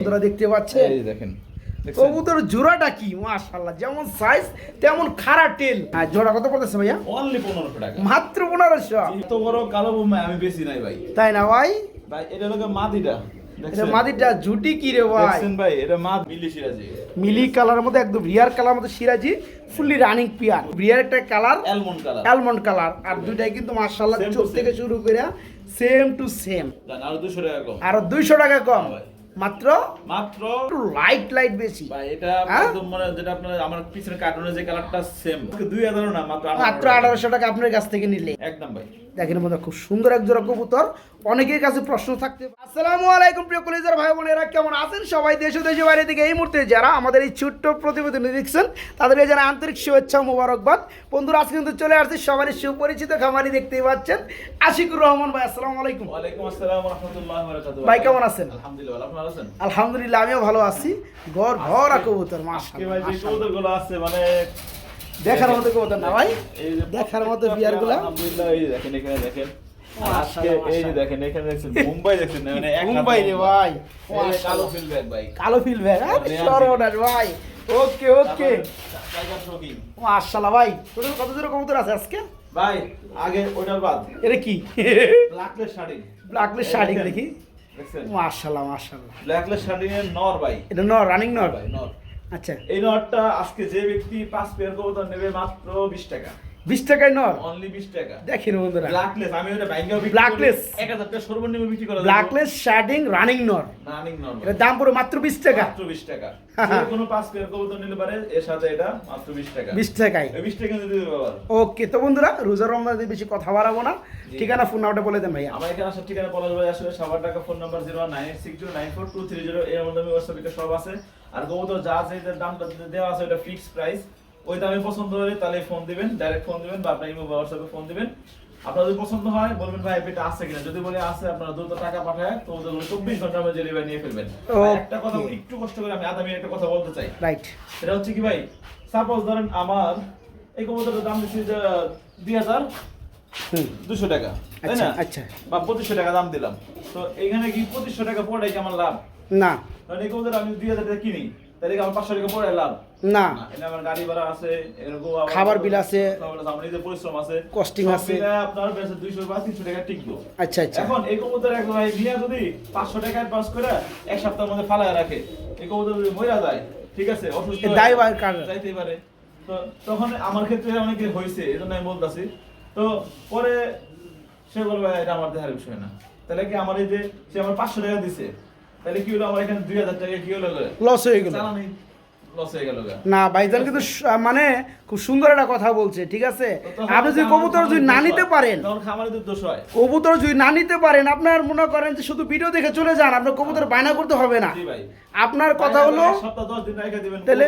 বন্ধুরা দেখতে পাচ্ছেন? এই দেখেন কবুতর জোড়াটা কি? মাশাআল্লাহ যেমন সাইজ তেমন খাড়া টেল আর জোড়া কত পড়তেছে ভাইয়া? অনলি পনেরোশো টাকা। মাত্র পনেরোশো। এত বড় কালো বোম্বাই আমি বেশি নাই ভাই। তাই না ভাই? ভাই এটা লোকে মাদিটা। এটা দেখছেন? মাদিরটা কি রে ভাই? দেখছেন ভাই এটা মা মিলি সিরাজি। মিলি কালারের মধ্যে একদম রিয়ার কালার মধ্যে সিরাজি ফুললি রানিং পিয়ার রিয়ার একটা colour almond colour almond colour আর দুইটাই কিন্তু মাশাআল্লাহ Same চোখ থেকে শুরু করে সেম টু সেম আর দুশো টাকা কম। আর দুইশো টাকা কম। ভাই। মাত্র? মাত্র লাইট লাইট বেশি। ভাই এটা হ্যাঁ? একদম মানে যেটা আপনার আমার পিছনে কার্টুনের যে কালারটা সেম দুই হাজার না মাত্র মাত্র আঠারোশো টাকা আপনার কাছ থেকে নিলে। একদম ভাই। দেখেন বন্ধু খুব সুন্দর এক জোড়া কবুতর। অনেকের কাছে প্রশ্ন থাকতে আসসালামু আলাইকুম প্রিয় কলেজের ভাই বোনেরা কেমন আছেন সবাই? দেশ ও দেশের বাইরে থেকে এই মুহূর্তে যারা আমাদের এই ছোট্ট প্রতিবেদন দেখছেন তাদেরকে জানা আন্তরিক শুভেচ্ছা মোবারকবাদ। বন্ধুরা আজকে কিন্তু চলে আসছে সবারই সুপরিচিত খামারি দেখতেই পাচ্ছেন আশিকুর রহমান ভাই আসসালামু আলাইকুম। ওয়ালাইকুম আসসালাম ওয়া রাহমাতুল্লাহি ওয়া বারাকাতুহু ভাই, কেমন আছেন? আলহামদুলিল্লাহ ভালো আছেন? আলহামদুলিল্লাহ আমিও ভালো আছি। ঘর ভরা কবুতর আজকে মাশাআল্লাহ ভাই যে কবুতরগুলো আছে মানে দেখার মতো কবুতর না ভাই? এই যে দেখার মতো বিয়ারগুলা? আলহামদুলিল্লাহ এই দেখেন এখানে দেখেন। আজকে এই যে দেখেন এখানে দেখছেন মুম্বাই দেখছেন মানে এক মুম্বাই রে ভাই কালো ফিল ব্যাগ ভাই। কালো ফিল ভাই আরে আপনি ভাই। ওকে ওকে। মাশাআল্লাহ ভাই টোটাল কত জোড়া কবুতর আছে আজকে? ভাই আগে ওটার বাদ। এটা কি? ব্ল্যাকলেস শাড়ি। ব্ল্যাকলেস শাড়ি দেখি। দেখছেন? মাশাআল্লাহ মাশাআল্লাহ ব্ল্যাকলেস শাড়ি নর ভাই। এটা নর রানিং নর? ভাই নর। আচ্ছা। এই নটটা আজকে যে ব্যক্তি পাঁচ পেয়ার কবুতর নেবে মাত্র বিশ টাকা। বিশ টাকায় নর অনলি বিশ টাকা। দেখেন বন্ধুরা। ব্ল্যাকলেস আমি ওটা ব্যাংকেও বিক্রি? এক হাজার টাকা সর্বনিম্ন বিক্রি করা ব্ল্যাকলেস রানিং নর। রানিং নর। দাম পুরো মাত্র বিশ টাকা। মাত্র বিশ টাকা। যে কোনো পাঁচ পেয়ার কবুতর নিলে পারে এর সাথে এটা মাত্র বিশ টাকা। বিশ টাকায়। এই বিশ টাকা দিতে দেবে আবার। ওকে তো বন্ধুরা রোজা রমজানে বেশি কথা বাড়াবো না। ঠিকানা ফোন নাম্বারটা বলে দেন ভাইয়া। আমার এখানে আসার ঠিকানা পলাশ ভাই আসলে সবার টাকা phone number zero nine eight six zero nine four two three zero এর মধ্যে হোয়াটসঅ্যাপে সব আছে। আর কবুতর যা আছে এটার দামটা দেওয়া আছে ওটা ফিক্সড প্রাইস ওই দামে পছন্দ হলে তাহলে ফোন দিবেন ডাইরেক্ট ফোন দিবেন বা আপনার ইমো হোয়াটসঅ্যাপে ফোন দিবেন। আপনার যদি পছন্দ হয় বলবেন ভাই এটা আছে কিনা? যদি বলে আছে আপনারা দ্রুত টাকা পাঠায় তো ওদের চব্বিশ ঘণ্টার মধ্যে ডেলিভারি নিয়ে ফেলবেন। একটা কথা একটু কষ্ট করে আমি মিনিট একটা কথা বলতে চাই। রাইট সেটা হচ্ছে কি ভাই সাপোজ ধরেন আমার এই কবুতরের দাম দিচ্ছি যে দুই হাজার দুশো টাকা তাই আচ্ছা না? আচ্ছা। বা পঁচিশশো টাকা দাম দিলাম। তো এখানে কি পঁচিশশো টাকা পড়াই কি আমার লাভ? না। কারণ এই কবুতর আমি দুই হাজার টাকা কিনি। তাহলে আমার পাঁচশো টাকা পড়াই লাভ? না। না, আমার গাড়ি ভাড়া আছে এরকম খাবার বিল আছে। খাবার বিল আছে, আমার নিজের পরিশ্রম আছে। Costing আছে। আপনার বেশি দুইশো বা তিনশো টাকা টিকবো। আচ্ছা আচ্ছা। এখন এই কবুতর এক ভাই নিয়ে যদি পাঁচশো টাকা অ্যাডভান্স করে এক সপ্তাহের মধ্যে ফালায় রাখে এই কবুতর যদি মরে যায় ঠিক আছে অসুস্থ দায় বায় কার? যাইতেই পারে। তো তখন আমার ক্ষেত্রে অনেকে হয়েছে এই জন্য আমি বলতেছি। তো পরে সে বলবে এটা আমার দেহার বিষয় না। তাহলে কি আমার এই যে সে আমার পাঁচশো টাকা দিছে তাহলে কি হলো? আমার এখানে দুই হাজার টাকা কি হলো লস হয়ে গেল। চালানি হয়ে না ভাইজান কিন্তু মানে খুব সুন্দর একটা কথা বলছে ঠিক আছে? আপনি যদি কবুতর যদি না নিতে পারেন হয়। কবুতর যদি না নিতে পারেন আপনার মনে করেন যে শুধু ভিডিও দেখে চলে যান আপনার কবুতর বায়না করতে হবে না। আপনার কথা হলো তাহলে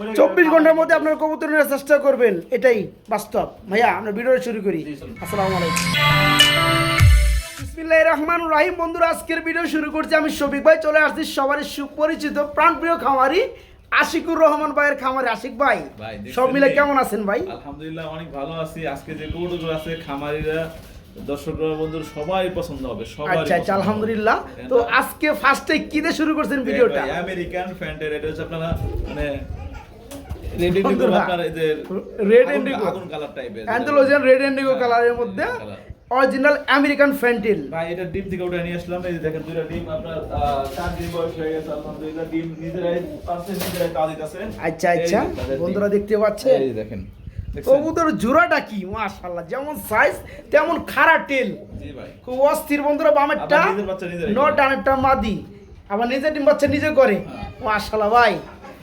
হয়ে চব্বিশ ঘণ্টার মধ্যে আপনার কবুতর নেওয়ার চেষ্টা করবেন এটাই বাস্তব। ভাইয়া আমরা ভিডিওটা শুরু করি। আসসালামু আলাইকুম। বিসমিল্লাহ রহমান রাহিম। বন্ধুরা আজকের ভিডিও শুরু করছি আমি শফিক ভাই। চলে আসছি সবারই সুপরিচিত প্রাণপ্রিয় খামারি আশিকুর রহমান ভাইয়ের খামারি। আশিক ভাই ভাই, সব মিলে কেমন আছেন ভাই? আলহামদুলিল্লাহ অনেক ভালো আছি। আজকে যে কবুতরগুলো আছে খামারিরা দর্শকরা বন্ধুর সবাই পছন্দ হবে সবাই আচ্ছা আচ্ছা আলহামদুলিল্লাহ। তো আজকে ফার্স্টে কি দিয়ে শুরু করছেন ভিডিওটা আমেরিকান ফ্যান্টের এটা হচ্ছে আপনারা মানে রেড ইন্ডিগো যে আগুন- কালার টাইপের রেড এন্ডিগো কালারের মধ্যে। Original American fantail. ভাই এটা ডিম থেকে উঠে নিয়ে আসলাম। এই যে দেখেন দুইটা ডিম আপনার চার দিন বয়স হয়ে গেছে আলহামদুলিল্লাহ ডিম নিজেরাই পারছে নিজেরাই তা দিতেছে। আচ্ছা আচ্ছা। বন্ধুরা দেখতে পাচ্ছেন এই দেখেন কবুতর জোড়াটা কি? মাশাআল্লাহ যেমন সাইজ তেমন খাড়া টেল জি ভাই। খুব অস্থির বন্ধুরা বামেরটা আবার নিজের ন করে। ডানেরটা মাদি। আবার নিজের ডিম বাচ্চা নিজে করে। হ্যাঁ। মাশাআল্লাহ ভাই।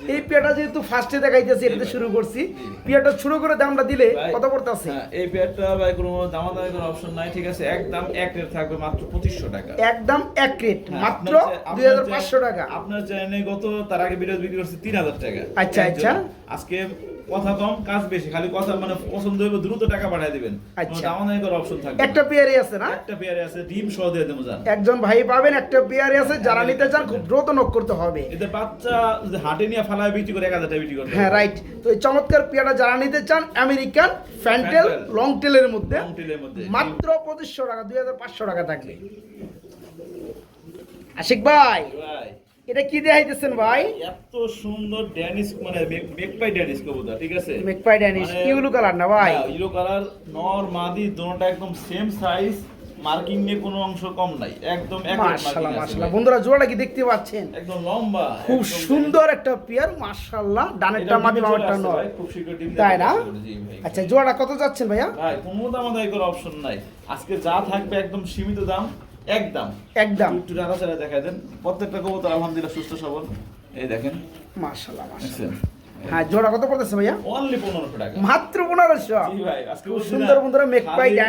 এই পেয়াটা যেহেতু ফার্স্টে দেখাইতেছি এটাতে শুরু করছি। পেয়াটা শুরু করে দামটা দিলে কত পড়তেছে? আছে এই পেয়ারটা ভাই কোনো দামাদামি কোনো অপশন নাই ঠিক আছে? একদম এক রেট থাকবে মাত্র পঁচিশশো টাকা। একদম এক রেট হ্যাঁ, মাত্র আপনার চে- দুই হাজার আপনার পাঁচশো চে- টাকা। আপনার চ্যানেলে গত তার আগে ভিডিও বিক্রি করছে তিন হাজার টাকা। আচ্ছা, আচ্ছা। আজকে কথা কম কাজ বেশি। খালি কথা মানে পছন্দ হইবে দ্রুত টাকা পাঠিয়ে দিবেন। আচ্ছা। অপশন থাকবে একটা আছে না? একটা পেয়ারে আছে ডিম সহ দিয়ে দেবো জান। একজন ভাই পাবেন একটা আছে। যারা নিতে চান খুব দ্রুত নক করতে হবে। বাচ্চা যদি হাটে নিয়ে ফালায় বিক্রি করে এক হাজার টাকা বিক্রি করতে হ্যাঁ রাইট তো এই চমৎকার পেয়ারটা যারা নিতে চান আমেরিকান ফ্যান্টেল। লং টেলের মধ্যে। মাত্র পঁচিশশো টাকা দুই হাজার পাঁচশো টাকা থাকবে। আশিক ভাই। ভাই। এটা কি দেখাইতেছেন ভাই? এত সুন্দর ড্যানিশ মানে মেকপাই ড্যানিশ কবুতর ঠিক আছে? মেকপাই ড্যানিশ মানে- ইউলু কালার না ভাই? ইলো কালার নর মাদি দুটোটা একদম সেম সাইজ মার্কিং নিয়ে কোনো অংশ কম নাই একদম এক মাশাআল্লাহ মাশাআল্লাহ বন্ধুরা জোড়াটা কি দেখতে পাচ্ছেন? একদম লম্বা খুব সুন্দর একটা পেয়ার মাশাআল্লাহ ডানেরটা মাদি বামেরটা নয় খুব শীঘ্র ডিম তাই না। আচ্ছা জোড়াটা কত যাচ্ছেন ভাইয়া? ভাই কোনো দামাদামি করার অপশন নাই। আজকে যা থাকবে একদম সীমিত দাম একদম। একদম। একটু ছাড়া দেখাই দেন। প্রত্যেকটা কবুতর আলহামদুলিল্লাহ সুস্থ সবল। এই দেখেন। মাশাআল্লাহ মাশাআল্লাহ। হ্যাঁ জোড়া কত পড়তেছে ভাইয়া? অনলি পনেরোশো টাকা। মাত্র পনেরোশো? জি ভাই আজকে সুন্দর বন্ধুরা মেকপাই খালি-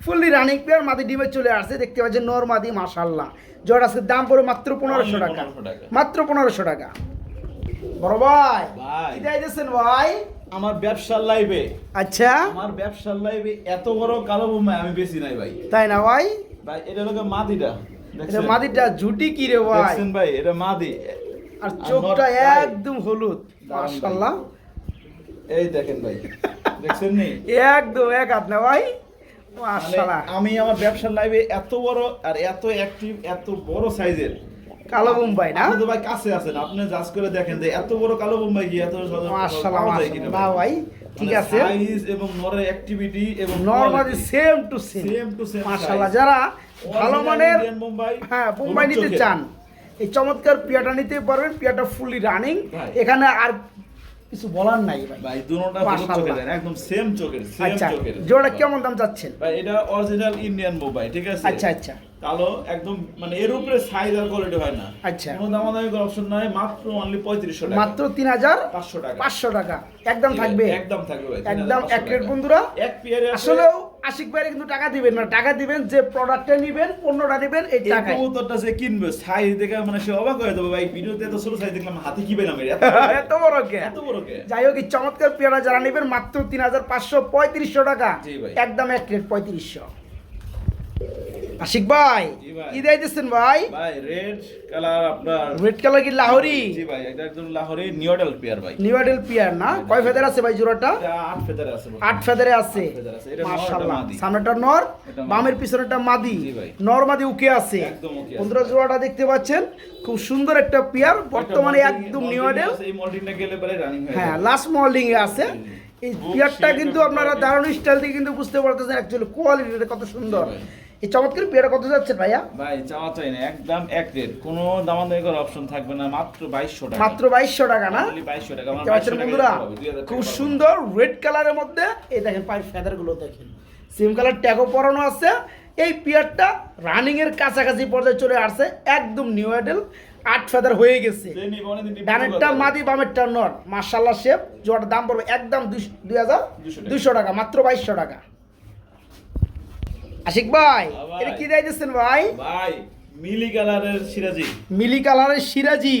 ফুললি রানিং পেয়ার মাদি ডিমে চলে আসছে। দেখতে পাচ্ছেন নর মাদি মাশাআল্লাহ। জোড়া আজকে দাম পড়ে মাত্র পনেরোশো টাকা। 1500 টাকা। মাত্র পনেরোশো টাকা। বড় ভাই ভাই। কি দিয়েছেন ভাই? আমার ব্যবসার লাইভে আচ্ছা। আমার ব্যবসার লাইভে এত বড় কালো বোমায় আমি বেশি নাই ভাই। তাই না ভাই? ভাই এটা লোকে মাদিটা এটা মাদিটা ঝুটি কি রে ভাই? দেখছেন ভাই এটা মাদি আর চোখটা একদম হলুদ। মাশাআল্লাহ। এই দেখেন ভাই দেখছেন নি? একদম এক হাত না ভাই? মানে মাশাআল্লাহ। আমি আমার ব্যবসার লাইভে এত বড় আর এত অ্যাক্টিভ এত বড় সাইজের কালো বোম্বাই না? তো ভাই কাছে আছেন আপনি জাজ করে দেখেন যে এত বড় কালো বোম্বাই কি এত মাশাআল্লাহ ভাই ঠিক আছে। সাইজ এবং নরের অ্যাক্টিভিটি এবং normally same to same same to same মাশাআল্লাহ যারা ভালো মানের মুম্বাই হ্যাঁ বোম্বাই নিতে চান এই চমৎকার পিয়াটা নিতে পারবেন পিয়াটা ফুললি রানিং এখানে আর কিছু বলার নাই ভাই। ভাই দুটোটা দেন একদম সেম চোখের সেম আচ্ছা চোখের। জোড়া কেমন দাম চাচ্ছেন? ভাই এটা অরিজিনাল ইন্ডিয়ান মুম্বাই ঠিক আছে? আচ্ছা আচ্ছা। কালো একদম মানে এর উপরে সাইজ আর কোয়ালিটি হয় না। আচ্ছা। কোনো দামাদামি অপশন নাই মাত্র অনলি পঁয়ত্রিশশো টাকা। মাত্র তিন হাজার পাঁচশো টাকা। পাঁচশো টাকা। একদম থাকবে। একদম থাকবে একদম এক রেট বন্ধুরা। এক পেয়ারে আসলেও আশিক ভাইরে কিন্তু টাকা দিবেন না। টাকা দিবেন যে প্রোডাক্টটা নিবেন পণ্যটা দিবেন এই কবুতরটা যে কিনবে সাইজ দেখে মানে সে অবাক হয়ে যাবে ভাই ভিডিওতে এত ছোট সাইজ দেখলাম হাতে কি পেলাম এত বড়? এত বড় কে? এত বড় কে? যাই হোক এই চমৎকার পেয়ারা যারা নেবেন মাত্র তিন হাজার পাঁচশো পঁয়ত্রিশশো টাকা। একদম এক রেট পঁয়ত্রিশশো। আশিক ভাই। কি দিয়েছেন ভাই? ভাই রেড কালার আপনার রেড কালার কি লাহোরি? জি ভাই এটা একদম লাহোরি নিউডাল পেয়ার ভাই। নিউডেল পিয়ার না? কয় ফেদার আছে ভাই জোড়াটা? আট ফেদারে আছে আট ফেদারে আছে। মাশাআল্লাহ। সামনেটা নর বামের পিছনেটা মাদি। নর মাদি উকে আছে। একদম উকে। বন্ধুরা জোড়াটা দেখতে পাচ্ছেন? খুব সুন্দর একটা পিয়ার বর্তমানে একদম নিউডেল এই মোল্ডিংটা গেলে পরে রানিং হয়ে হ্যাঁ। লাস্ট মল্ডিং এ আছে। এই পিয়ারটা কিন্তু আপনারা। দারুণ স্টাইল দিয়ে কিন্তু বুঝতে পারতেছেন অ্যাকচুয়ালি কোয়ালিটিটা কত সুন্দর। এই চমৎকার পিয়ারটা কত যাচ্ছে ভাইয়া? ভাই চাওয়া চাই না একদম এক রেট। কোনো দামাদামি করার অপশন থাকবে না মাত্র বাইশশো টাকা। মাত্র বাইশশো টাকা না? 2200 টাকা আমার দেখতে পাচ্ছেন 2200 টাকা বন্ধুরা দিতে হবে, 2000 টাকা খুব সুন্দর রেড কালারের মধ্যে এই দেখেন পায়ের ফেদারগুলো দেখেন সেম কালার ট্যাগও পরানো আছে। এই পিয়ারটা রানিং এর কাছাকাছি পর্যায়ে চলে আসছে একদম নিউ আইডেল আট ফেদার হয়ে গেছে। ডানেরটা মাদি বামেরটা নট। মার্শাল্লাহ শেপ জোয়ার দাম পড়বে একদম দুই হাজার 200 টাকা। দুইশো টাকা মাত্র বাইশশো টাকা। আশিক ভাই হ্যাঁ এটা কি দিয়েছেন ভাই? ভাই মিলি কালারের সিরাজি। মিলি কালারের সিরাজি।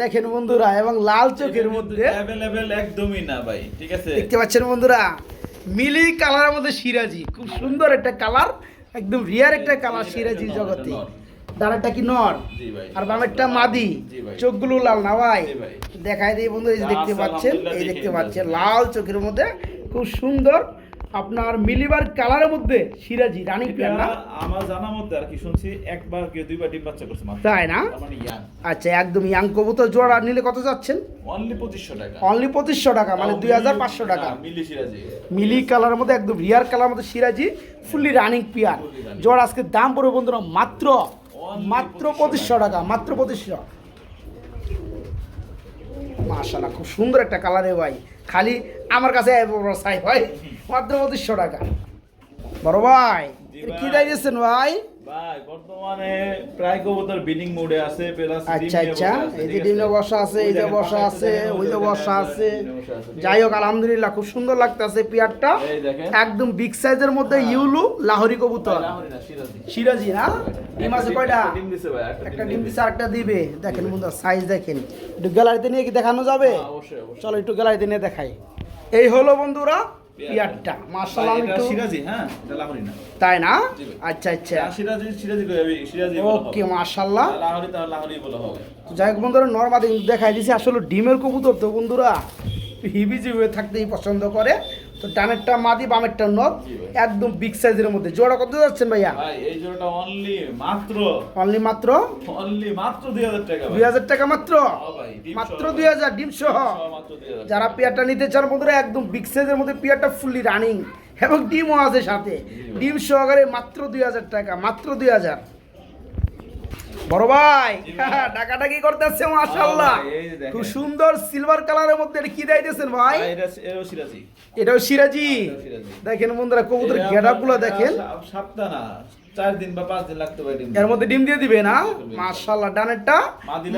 দেখেন বন্ধুরা এবং লাল চোখের মধ্যে অ্যাভেলেবেল একদমই না ভাই ঠিক আছে? দেখতে পাচ্ছেন বন্ধুরা মিলি কালারের মধ্যে সিরাজি। খুব সুন্দর একটা কালার একদম রিয়ার একটা কালার সিরাজি জগতে। নর। কি নর? ভাই। আর বামেরটা মাদি। চোখগুলো লাল না ভাই? দেখায় দিই বন্ধু এই যে দেখতে পাচ্ছেন এই দেখতে পাচ্ছেন লাল চোখের মধ্যে খুব সুন্দর আপনার মিলিবার কালারের মধ্যে সিরাজি রানিং পেয়ার না আমার জানা মতে আর কি শুনছি একবার কি দুইবার ডিম বাচ্চা করছে মাত্র। তাই না? মানে আচ্ছা একদম ইয়াং কবুতর জোড়া নিলে কত যাচ্ছেন? অনলি পঁচিশশো টাকা। অনলি পঁচিশশো টাকা মানে তাও দুই হাজার মিলি- পাঁচশো টাকা। মিলি সিরাজি। মিলি কালারের মধ্যে একদম রিয়ার কালার মধ্যে সিরাজি ফুললি রানিং পিয়ার। জোড় আজকে দাম পড়বে বন্ধুরা মাত্র মাত্র 2500 পঁচিশশো টাকা। মাত্র পঁচিশশো। মাশাল্লাহ খুব সুন্দর একটা কালারে ভাই। খালি আমার কাছে সাই ভাই। মাত্র পঁচিশশো টাকা। বড় ভাই কি দিয়েছেন ভাই? ভাই বর্তমানে প্রায় কবুতর বিডিং মোডে আছে প্লাস আচ্ছা আচ্ছা। এই যে ডিমে বসা আছে এই যে বসা আছে ওই যে বসা আছে। যাই হোক আলহামদুলিল্লাহ খুব সুন্দর লাগতেছে পিয়ারটা। একদম বিগ সাইজের মধ্যে ইউলু লাহোরি কবুতর। সিরাজি। না? ডিম আছে কয়টা ডিম দিছে ভাই একটা ডিম দিছে। আরেকটা দিবে। দেখেন বন্ধু সাইজ দেখেন। একটু গ্যালারিতে নিয়ে কি দেখানো যাবে? হ্যাঁ, চলো একটু গ্যালারিতে নিয়ে দেখাই। এই হলো বন্ধুরা পিয়ারটা। এটা সিরাজি হ্যাঁ? এটা লাহোরি না। তাই না? আচ্ছা আচ্ছা। এটা সিরাজি সিরাজি সিরাজি ওকে মাশাআল্লাহ। লাহোরি তাহলে লাহোরি বলা হবে। যাই হোক বন্ধুরা নর্মাদি দেখাই দিছি। আসলে ডিমের কবুতর তো বন্ধুরা হিবিজি হয়ে থাকতেই পছন্দ করে। তো ডানেরটা মাদি বামেরটা নদ একদম বিগ সাইজের মধ্যে। জোড়া কত যাচ্ছেন ভাইয়া? ভাই এই জোড়াটা অনলি মাত্র। অনলি মাত্র? অনলি মাত্র দুই হাজার টাকা দুই হাজার টাকা মাত্র? মাত্র সহ দুই হাজার ডিম সহ? যারা পেয়ারটা নিতে চান বন্ধুরা একদম বিগ সাইজের মধ্যে পেয়ারটা ফুললি রানিং এবং ডিমও আছে সাথে। ডিম সহকারে মাত্র দুই হাজার টাকা মাত্র দুই হাজার। বড় ভাই জি ভাই। টাকাটা কি করতেছে দেখেন। খুব সুন্দর সিলভার কালারের মধ্যে এটা কি দাইতেছেন ভাই এটাও সিরাজি এটাও সিরাজি। দেখেন বন্ধুরা কবুতর এটা গেটগুলো দেখেন সা- না চার দিন বা পাঁচ দিন লাগতে পারে এর মধ্যে ডিম দিয়ে দিবে না? মাশাল্লাহ ডানেরটা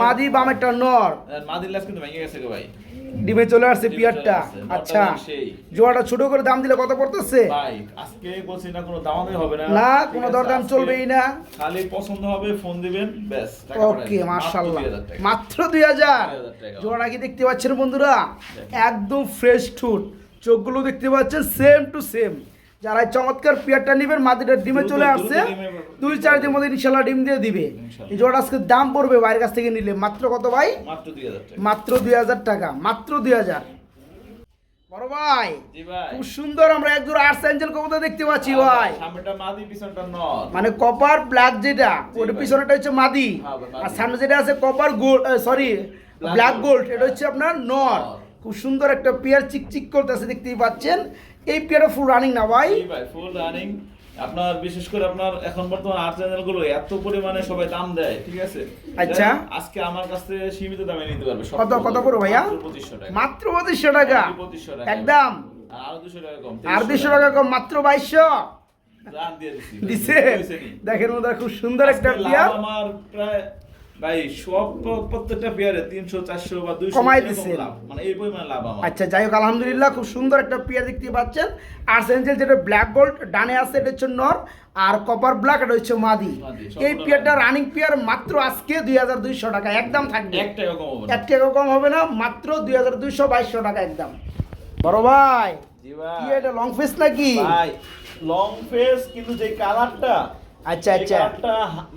মাদি বামেরটা নর। মাদির লাস কিন্তু ভেঙে গেছে গো ভাই। ডিমে চলে আসছে পিয়ারটা। আচ্ছা জোয়াটা ছোট করে দাম দিলে কত পড়তেছে? ভাই আজকে বলছি না কোনো দামাদামি হবে না। না কোনো দরদাম চলবেই না। খালি পছন্দ হবে ফোন দিবেন ব্যাস ওকে। মাশাল্লাহ মাত্র 2000 টাকা। দুই হাজার। 2000 টাকা। জোড়া কি দেখতে পাচ্ছেন বন্ধুরা? একদম ফ্রেশ ঠুট। চোখগুলো দেখতে পাচ্ছেন সেম টু সেম যারা চমৎকার পেয়ারটা নেবেন মাদিটা ডিমে চলে আসছে দুই চার দিনের মধ্যে ইনশাল্লাহ ডিম দিয়ে দিবে। এই জোড়া আজকে দাম পড়বে বাইরের কাছ থেকে নিলে। মাত্র কত ভাই? মাত্র 2000 দুই হাজার টাকা মাত্র দুই হাজার। বড় ভাই খুব সুন্দর আমরা এক জোড়া আর্টস অ্যাঞ্জেল কবুতর দেখতে পাচ্ছি ভাই। মাদি পিছনটা নর মানে কপার ব্ল্যাক যেটা ওর ভাই। পিছনেটা হচ্ছে মাদি। হ্যাঁ। আর সামনে যেটা আছে copper gold sorry black gold এটা হচ্ছে আপনার নর নর। খুব সুন্দর একটা পেয়ার চিকচিক করতেছে দেখতেই পাচ্ছেন। এই পেয়ারটা ফুল রানিং না ভাই? ভাই ফুল রানিং আপনার বিশেষ করে আপনার এখন বর্তমান আর্ট চ্যানেলগুলো এত পরিমাণে সবাই দাম দেয় ঠিক আছে? আচ্ছা। আজকে আমার কাছে সীমিত দামে নিতে পারবে কত কত করে ভাইয়া? মাত্র 2500 টাকা। মাত্র পঁচিশশো টাকা? 2500 টাকা। একদম। আর আরও 200 টাকা কম আর দুশো টাকা। কম মাত্র বাইশশো? জান দিয়ে দিছি। দিছে? দেখেন ওদের খুব সুন্দর একটা পেয়ার আমার প্রায় ভাই সব প্রত্যেকটা পেয়ারে 300 400 বা 200 কমাই। লাভ। মানে এই পরিমাণে লাভ আমার। আচ্ছা যাই হোক আলহামদুলিল্লাহ খুব সুন্দর একটা পেয়ার দেখতে পাচ্ছেন। আর সেঞ্জেল যেটা ব্ল্যাক গোল্ড ডানে আছে এটা হচ্ছে নর আর কপার ব্ল্যাক এটা হচ্ছে মাদি। এই পেয়ারটা রানিং পেয়ার মাত্র আজকে দুই হাজার দুইশো টাকা একদম থাকবে। এক টাকা কম হবে না। এক টাকা কম হবে না মাত্র দুই হাজার দুইশো বাইশশো টাকা একদম। বড় ভাই কি এটা লং ফেস নাকি? ভাই লং ফেস কিন্তু যে কালারটা আচ্ছা আচ্ছা।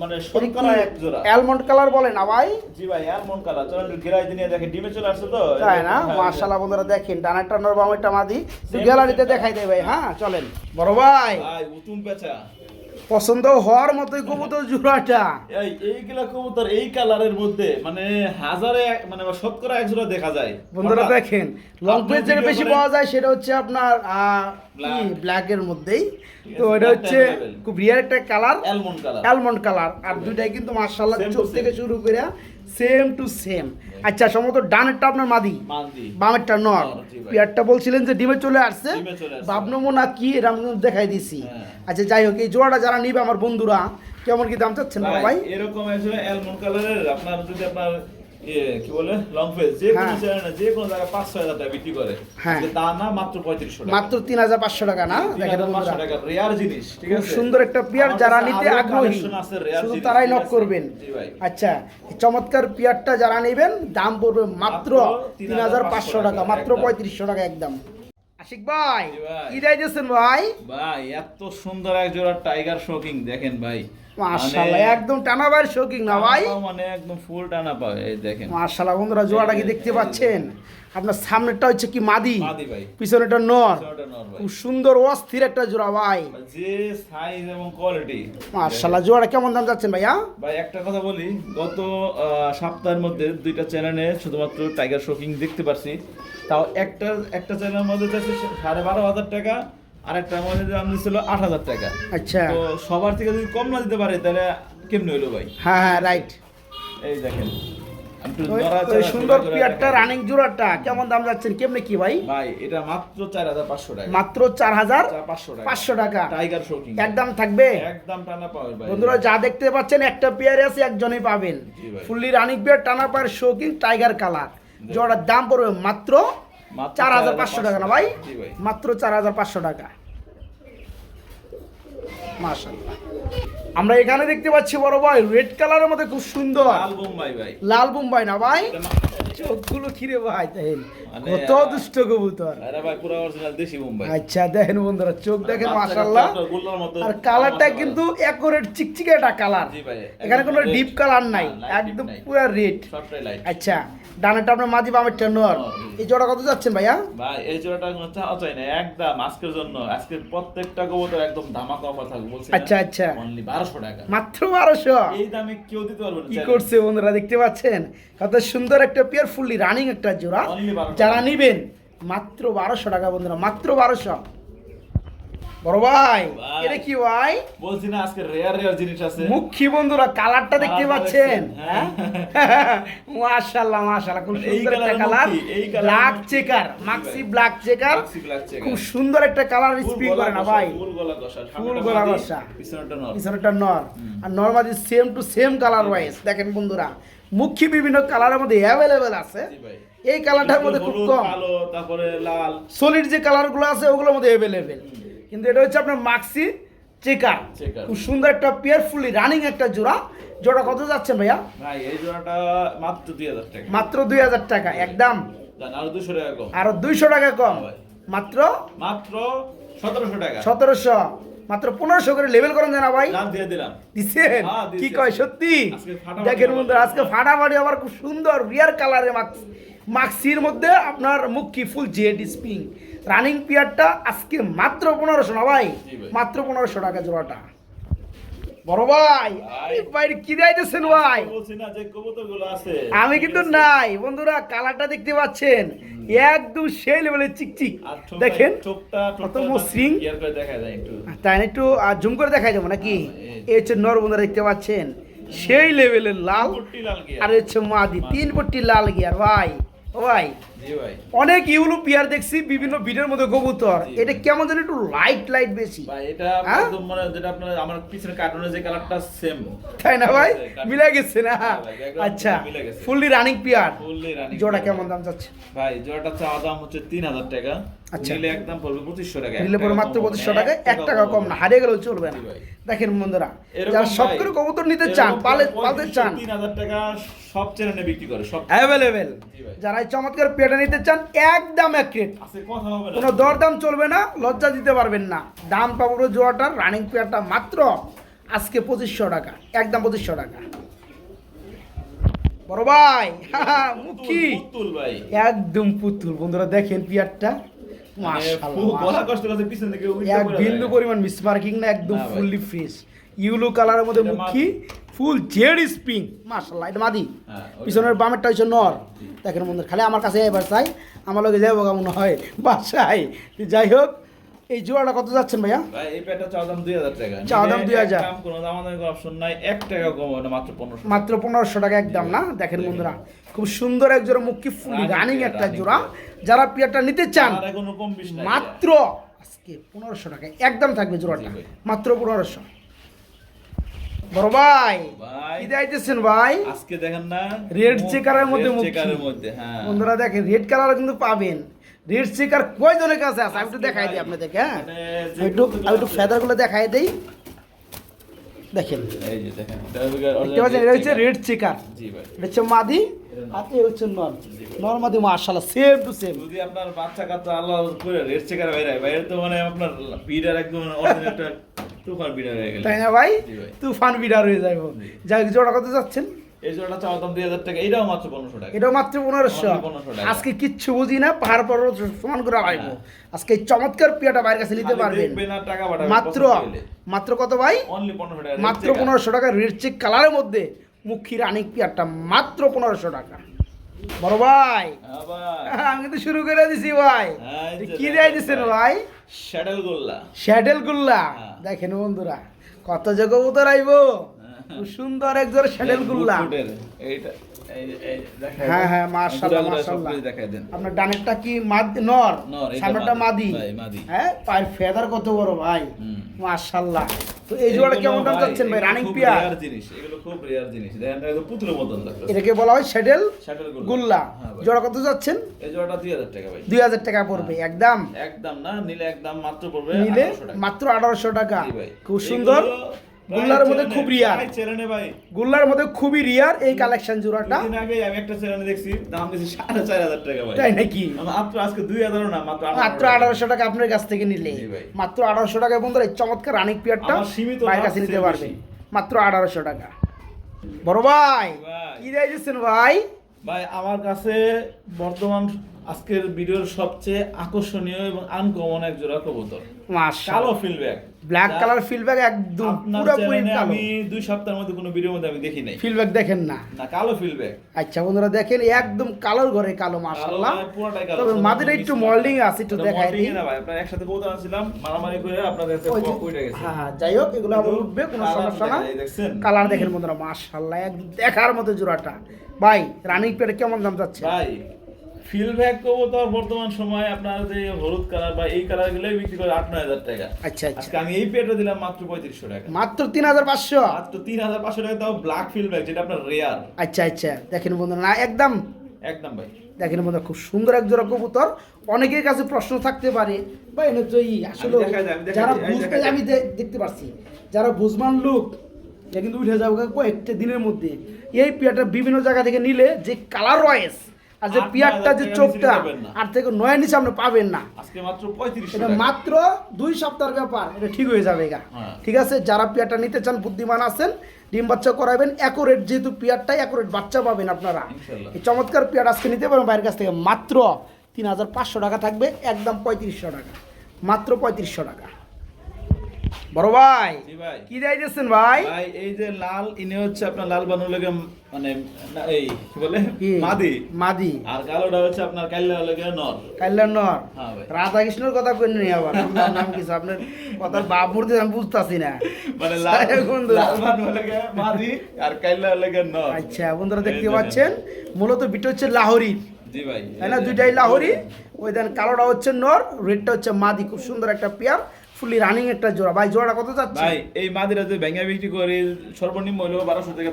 মানে শতকরা এক জোড়া। অ্যালমন্ড কালার বলে না ভাই? জি ভাই অ্যালমন্ড কালার চলেন একটু ঘেরাই দিনে দেখে। ডিমে চলে আসছে তো? তাই না? মাশাআল্লাহ মার্শাল্লাহ বন্ধুরা দেখেন ডানাটা নর বামেরটা মাদি। গ্যালারিতে দেখাই দেয় ভাই হ্যাঁ চলেন। বড় ভাই। ভাই উতুম পেঁচা। পছন্দ হওয়ার মতোই কবুতর জোড়াটা। এইগুলা কবুতর এই কালারের মধ্যে মানে হাজারে মানে শতকরা এক জোড়া দেখা যায়। বন্ধুরা দেখেন লং পেজ যেটা বেশি পাওয়া যায় সেটা হচ্ছে আপনার ব্ল্যাক ব্ল্যাকের মধ্যেই। তো এটা হচ্ছে খুব রিয়ার একটা colour. Almond colour almond colour আর দুইটাই কিন্তু মার্শাল্লাহ চোখ থেকে শুরু করে সেম টু সেম আচ্ছা সম্ভবত ডানেরটা আপনার মাদি? বামেরটা নর। পেয়ারটা বলছিলেন যে ডিমে চলে আসছে। ডিমে চলে আসছে। বাবনমো না কি এরকম দেখাই দিছি। হ্যাঁ। আচ্ছা যাই হোক এই জোড়াটা যারা নিবে আমার বন্ধুরা কেমন কি দাম চাচ্ছেন ভাই এরকম অ্যালমন্ড কালারের আপনার যদি আপনার কি বলে? লং ফেস যে কোনো হ্যাঁ। চ্যানেলে যে কোনো জায়গায় পাঁচ ছয় টাকা বিক্রি করে। হ্যাঁ। তা না মাত্র পঁয়ত্রিশশো টাকা। মাত্র তিন হাজার পাঁচশো টাকা না? দেখেন বন্ধুরা। টাকা রেয়ার জিনিস ঠিক আছে? সুন্দর একটা পেয়ার যারা নিতে আগ্রহী collection আছে, rare শুধু তারাই নক করবেন। ভাই। আচ্ছা চমৎকার পেয়ারটা যারা নেবেন দাম পড়বে মাত্র তিন হাজার পাঁচশো টাকা মাত্র পঁয়ত্রিশশো টাকা একদম। আশিক ভাই কি ভাই? ভাই এত সুন্দর এক জোড়া টাইগার শোকিং দেখেন ভাই। মাশাআল্লাহ একদম টানাবার শৌকিং না ভাই? মানে একদম ফুল টানা পাবে এই দেখেন। মাশাআল্লাহ বন্ধুরা জোড়াটা কি দেখতে পাচ্ছেন? আপনার সামনেরটা হচ্ছে কি মাদি? ভাই। পিছনেটা নর। নর খুব সুন্দর অস্থির একটা জোড়া ভাই। যে সাইজ এবং কোয়ালিটি মাশাআল্লাহ জোড়া কেমন দাম যাচ্ছেন ভাইয়া? ভাই একটা কথা বলি গত সপ্তাহের মধ্যে দুইটা চ্যানেলে শুধুমাত্র টাইগার শোকিং দেখতে পারছি। তাও একটা একটা চ্যানেলের মধ্যে যাচ্ছে সাড়ে বারো হাজার টাকা আর একটা দাম দিচ্ছিল আট হাজার টাকা। আচ্ছা। তো সবার থেকে যদি কম না দিতে পারে তাহলে কেমনে হইল ভাই? হ্যাঁ হ্যাঁ রাইট এই দেখেন সুন্দর পিয়ারটা রানিং জোড়াটা কেমন দাম যাচ্ছেন কেমনে কি ভাই? ভাই এটা মাত্র চার হাজার পাঁচশো টাকা। মাত্র চার হাজার পাঁচশো টাকা। টাইগার শোকিং একদম থাকবে? একদম টানা পাবে বন্ধুরা যা দেখতে পাচ্ছেন একটা পেয়ারে আছে একজনই পাবেন। ফুললি রানিং পেয়ার টানা পায়ের শৌকিং টাইগার কালার জোড়ার দাম পড়বে মাত্র চার হাজার পাঁচশো টাকা না ভাই। মাত্র চার হাজার পাঁচশো টাকা। মাশাআল্লাহ। আমরা এখানে দেখতে পাচ্ছি বড় ভাই রেড কালারের মধ্যে খুব সুন্দর। লাল বোম্বাই ভাই। লাল বোম্বাই না ভাই? চোখগুলো খিরে ভাই মানে, কত দুষ্ট কবুতর। আরে ভাই পুরো অরিজিনাল দেশি বোম্বাই আচ্ছা দেখেন বন্ধুরা চোখ দেখেন মাশাআল্লাহ। আর কালারটা কিন্তু একুরেট চিকচিকে একটা কালার। জি ভাই, এখানে কোনো ডিপ কালার নাই একদম পুরো রেড আচ্ছা ডানেরটা আপনার মাঝি নর। এই জোড়া কত যাচ্ছেন ভাইয়া? ভাই এই জোড়াটা কোনো চাওয়া চাই না একদম আজকের জন্য। আজকে প্রত্যেকটা কবুতর একদম ধামাকা অফার থাকবে বলছি আচ্ছা, আচ্ছা। অনলি বারোশো টাকা। মাত্র বারোশো? এই দামে কেউ দিতে পারবে না কি করছে বন্ধুরা দেখতে পাচ্ছেন? কত সুন্দর একটা পেয়ার ফুললি রানিং একটা জোড়া। যারা নিবেন মাত্র বারোশো টাকা বন্ধুরা মাত্র বারোশো। বড় ভাই। এটা কি ভাই? বলছি না আজকে রেয়ার রেয়ার জিনিস আছে। মুখী বন্ধুরা কালারটা দেখতে পাচ্ছেন? হ্যাঁ? মাশাআল্লাহ মাশাআল্লাহ খুব সুন্দর একটা colour. Black checker maxi black checker. খুব সুন্দর একটা কালার স্পিক করে না ভাই। ফুল গলা মাদি, কষা। নর। পিছনেরটা নর। আর normally same to same colour wise দেখেন বন্ধুরা মুখী বিভিন্ন কালারের মধ্যে অ্যাভেলেবেল আছে। এই কালারটার মধ্যে খুব কম। তারপরে লাল। সলিড যে কালারগুলো আছে ওগুলোর মধ্যে অ্যাভেলেবেল কিন্তু এটা হচ্ছে আপনার মাক্সি চেকার। খুব সুন্দর একটা পেয়ারফুলি রানিং একটা জোড়া। জোড়া কত যাচ্ছে ভাইয়া? ভাই এই জোড়াটা মাত্র দুই হাজার টাকা। মাত্র দুই হাজার টাকা একদম। আরও দুশো টাকা কম। আরও দুইশো টাকা কম। মাত্র? মাত্র সতেরোশো টাকা। সতেরোশো। মাত্র পনেরোশো করে লেভেল করেন জানা ভাই। দিচ্ছেন হ্যাঁ, কি কয় সত্যি? দেখেন বন্ধু আজকে ফাটাফাটি আবার খুব সুন্দর রিয়ার কালারে মাক্স মাক্সির মধ্যে আপনার মুখি ফুল জেড স্পিং রানিং পিয়ারটা আজকে মাত্র পনেরোশো না ভাই। মাত্র পনেরোশো টাকা জোড়াটা। বড় ভাই ভাই। কি দিতেছেন ভাই? আমি কিন্তু নাই। বন্ধুরা কালারটা দেখতে পাচ্ছেন। একদম সেই লেভেলের চিকচিক। দেখেন কত মসৃণ। দেখা তাই না একটু জুম করে দেখাই যাব নাকি? হ্যাঁ, এই হচ্ছে নর বন্ধুরা দেখতে পাচ্ছেন। সেই লেভেলের লাল। আর হচ্ছে মাদি। তিন পট্টি লাল গিয়ার ভাই ও ভাই অনেক ইউলু পিয়ার দেখছি বিভিন্ন ভিডিওর মধ্যে কবুতর। এটা কেমন যেন একটু লাইট লাইট বেশি। ভাই এটা হ্যাঁ? একদম মানে যেটা আপনার আমার পিছনে যে কালারটা সেম তাই না ভাই? মিলে গেছে না? হ্যাঁ আচ্ছা fully running pair fully running জোড়া কেমন দাম যাচ্ছে ভাই জোড়াটা চাওয়া দাম হচ্ছে তিন হাজার টাকা। আচ্ছা। নিলে একদম পড়বে পঁচিশশো টাকা নিলে পরে মাত্র কম হবে পঁচিশশো না, টাকা এক টাকা কম না। হারিয়ে গেলেও চলবে না। দেখেন বন্ধুরা যারা সব করে কবুতর নিতে চান পালে পালতে চান তিন হাজার টাকা সব চ্যানেলে বিক্রি করে সব অ্যাভেলেবেল যারা চমৎকার পেটা নিতে চান একদম এক রেট আছে কথা হবে কোনো দরদাম চলবে না লজ্জা দিতে পারবেন না। দাম পাবো জোয়াটার রানিং পেয়ারটা মাত্র আজকে পঁচিশশো টাকা একদম পঁচিশশো টাকা। বড় ভাই মুখি একদম পুতুল। বন্ধুরা দেখেন পিয়ারটা। মানে এক বিন্দু। পরিমাণ মিসমার্কিং না একদম। ফুললি ফ্রেশ ইউলো কালারের মধ্যে এটা মুখি ফুল জেড স্প্রিং মাশাআল্লাহ এটা মাদি। হ্যাঁ, পিছনের বামেরটা হচ্ছে নর। দেখেন বন্ধু খালি আমার কাছে এবার চাই আমার লগে যাব কেমন হয়। বাসায়। যাই হোক এই জোড়াটা কত যাচ্ছেন ভাইয়া? ভাই এই প্যাডটা চাওয়া দাম 2000 টাকা। চাওয়া দাম নিলে 2000 এক দাম কোনো দামাদামি অপশন নাই 1 টাকা কম না মাত্র 1500 মাত্র পনেরোশো টাকা একদম না? দেখেন বন্ধুরা খুব সুন্দর এক জোড়া মুখি ফুলি রানিং একটা জোড়া। যারা পিয়ারটা নিতে চান আর কোনো কম বেশি নাই। মাত্র আজকে পনেরোশো টাকা একদম থাকবে জোড়াটা। মাত্র পনেরোশো। বড় ভাই কি দিতেছেন ভাই? আজকে দেখেন না রেড চেকারের মধ্যে চেকারের মধ্যে হ্যাঁ। বন্ধুরা দেখেন রেড কালার কিন্তু পাবেন। রেড চেকার কয়জনের কাছে আছে? আমি একটু দেখাই দিই আপনাদেরকে হ্যাঁ। মানে একটু আমি একটু ফেদারগুলো দেখাই দিই। দেখেন। এই যে দেখেন এটা দেখতে পাচ্ছেন? এটা হচ্ছে রেড চেকার। জি ভাই। এটা হচ্ছে মাদি এই হচ্ছে নর। নর মাদি মাশাআল্লাহ সেম টু সেম যদি আপনার বাচ্চা কাচ্চা আল্লাহ করে রেড চেকার বাইরে বাইরে তো মানে আপনার বিডার একদম একটা তুফান বিডার হয়ে গেল। তাই না ভাই। তুফান বিডার হয়ে যাইব। যাই জোড়া কত যাচ্ছেন? এই জোড়াটা চাওয়া দাম 2000 টাকা এটাও মাত্র 1500 টাকা। এটাও মাত্র পনেরোশো। Only 1500 টাকা। আজকে কিচ্ছু বুঝি না পাহাড় পর্বত সমান করে আইব। আজকে চমৎকার পিয়াটা বাইরের কাছে নিতে পারবেন। মাত্র মাত্র কত ভাই? অনলি 1500 টাকা মাত্র পনেরোশো টাকা রেড চেক কালারের মধ্যে মুখী রানিক পিয়ারটা মাত্র পনেরোশো টাকা। বড় ভাই। আমি তো শুরু করে দিছি ভাই। হ্যাঁ, যে কি দেয় দিচ্ছেন ভাই। শ্যাডেল গোল্লা শ্যাডেল গুল্লা হ্যাঁ। দেখেন বন্ধুরা কত জায়গা উতর আইব। খুব সুন্দর একজোর শ্যাডেল গুল্লা এইটা। হ্যাঁ, হ্যাঁ, মাশাআল্লাহ, মাশাআল্লাহ। দেন। আপনার ডানেরটা কি মাদ নর? মাদি। হ্যাঁ পায়ের ফেদার কত বড় ভাই। মাশাআল্লাহ। তো এই জোড়াটা কেমন দাম ভাই, রানিং পিয়ার জিনিস এগুলো খুব রেয়ার জিনিস। দেখেন একদম পুতুলের মতন লাগতেছে। এটাকে বলা হয় শ্যাডেল গুল্লা। হ্যাঁ জোড়া কত যাচ্ছেন এই জোড়াটা 2000 টাকা ভাই। দুই হাজার টাকা পড়বে একদম। একদম না নিলে একদম মাত্র পড়বে নিলে মাত্র আঠারোশো টাকা। জি খুব সুন্দর। গুল্লার মধ্যে খুব রিয়ার চ্যানেলে ভাই গুল্লার মধ্যে খুবই রিয়ার এই কালেকশন জোড়াটা। দুদিন আগে আমি একটা চ্যানেলে দেখছি দাম দিয়েছি সাড়ে চার হাজার টাকা ভাই। তাই নাকি? মাত্র আজকে দুই হাজার না মাত্র মাত্র আঠারোশো টাকা আপনার কাছ থেকে নিলে। মাত্র আঠারোশো টাকা বন্ধুরা এই চমৎকার রানিক পিয়ারটা সীমিত ভাইয়ের কাছে নিতে বেশি। মাত্র আঠারোশো টাকা। বড় ভাই। কি দিয়েছেন ভাই? ভাই আমার কাছে বর্তমান আজকের ভিডিওর সবচেয়ে আকর্ষণীয় এবং আনকমন এক জোড়া কবুতর। কালো মাশাআল্লাহ ফিল্ডব্যাক ব্ল্যাক কালার ফিল্ডব্যাক একদম পুরোপুরি কালো। আমি দুই সপ্তাহের মধ্যে কোনো ভিডিওর মধ্যে আমি দেখি নাই। ফিল্ডব্যাক দেখেন না। না কালো ফিল্ডব্যাক আচ্ছা বন্ধুরা দেখেন একদম কালোর ঘরে কালো মাশাআল্লাহ। পুরোটাই কালো। তবে মাদিরা একটু মল্ডিং আছে একটু দেখাই দিই। না ভাই আপনার একসাথে কবুতর আনছিলাম মারামারি করে আপনাদের কাছে যে- গেছে। হ্যাঁ হ্যাঁ, যাই হোক এগুলো আবার উঠবে কোনো সমস্যা না? কালার দেখেন বন্ধুরা মাশাআল্লাহ একদম দেখার মতো জোড়াটা। ভাই রানিং পেটে কেমন দাম যাচ্ছে? ভাই ফিল্ডব্যাক কবুতর বর্তমান সময়ে আপনার যে হলুদ কালার বা এই কালার বিক্রি করে আট নয় হাজার টাকা। আচ্ছা আচ্ছা। আজকে আমি এই দিলাম মাত্র পঁয়ত্রিশশো টাকা। মাত্র তিন হাজার পাঁচশো? মাত্র তিন হাজার পাঁচশো টাকা তাও ব্ল্যাক যেটা আপনার রেয়ার আচ্ছা আচ্ছা। দেখেন বন্ধুরা না একদম। একদম ভাই। দেখেন বন্ধুরা খুব সুন্দর এক জোড়া কবুতর। অনেকের কাছে প্রশ্ন থাকতে পারে বা এনে তো আসলে যারা বুঝতে আমি দেখতে পাচ্ছি যারা বুঝমান লোক কিন্তু উঠে যাবে কয়েকটা দিনের মধ্যে। এই পিয়াটা বিভিন্ন জায়গা থেকে নিলে যে কালার রয়েস আর যে পিয়ারটা যে চোখটা। আর থেকে নয় নিচে আপনি পাবেন না। আজকে মাত্র পঁয়ত্রিশশো এটা মাত্র দুই সপ্তাহের ব্যাপার এটা ঠিক হয়ে যাবে গা। হ্যাঁ। ঠিক আছে যারা পিয়ারটা নিতে চান বুদ্ধিমান আছেন ডিম বাচ্চা করাবেন অ্যাকুরেট যেহেতু পিয়ারটাই অ্যাকুরেট বাচ্চা পাবেন আপনারা। এই চমৎকার পিয়ার আজকে নিতে পারেন বাইরের কাছ থেকে। মাত্র তিন হাজার পাঁচশো টাকা থাকবে একদম পঁয়ত্রিশশো টাকা। মাত্র পঁয়ত্রিশশো টাকা। বড় ভাই কি দিয়েছেন ভাই? ভাই এই যে লাল ইনি হচ্ছে আপনার লাল বানুর লেগে মানে না, এই কি বলে? মাদি। মাদি। আর কালোটা হচ্ছে আপনার লেগে নর। নর? হ্যাঁ রাধা কৃষ্ণর কথা কেন নি আবার আপনার নাম কিছু আপনার কথার বাপ মূর্তি আমি বুঝতেছি না। মানে লাল। লাল বানুর লেগে মাদি আর লেগে নর। আচ্ছা বন্ধুরা দেখতে পাচ্ছেন মূলত বিটা হচ্ছে লাহোরি। জি ভাই তাই না? দুইটাই লাহোরি। ওই দেন কালোটা হচ্ছে নর রেডটা হচ্ছে মাদি। খুব সুন্দর একটা পেয়ার। ফুলি রানিং একটা জোড়া। ভাই জোড়াটা কত যাচ্ছে? ভাই এই মাদিরা ব্যাঙ্গা বিক্রি করে সর্বনিম্ন বারোশো টাকা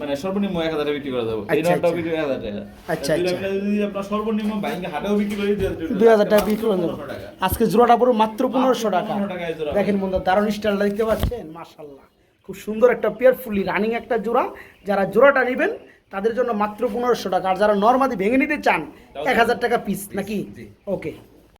মানে সর্বনিম্ন এক হাজারে বিক্রি করে এই আচ্ছা, নটটাও আচ্ছা। বিক্রি এক হাজার টাকা। আচ্ছা, আচ্ছা। যদি আপনার সর্বনিম্ন ব্যাঙ্গা হাটেও বিক্রি করি দুই হাজার টাকা বিক্রি করে দেবো। আজকে জোড়াটা পুরো মাত্র পনেরোশো টাকা। দেখেন বন্ধু দারুণ স্টাইলটা দেখতে পাচ্ছেন? মাশাল্লাহ খুব সুন্দর একটা পেয়ার ফুলি রানিং একটা জোড়া। যারা জোড়াটা নেবেন তাদের জন্য মাত্র পনেরোশো টাকা। আর যারা নর্মাদি ভেঙে নিতে চান এক হাজার টাকা পিস নাকি? ওকে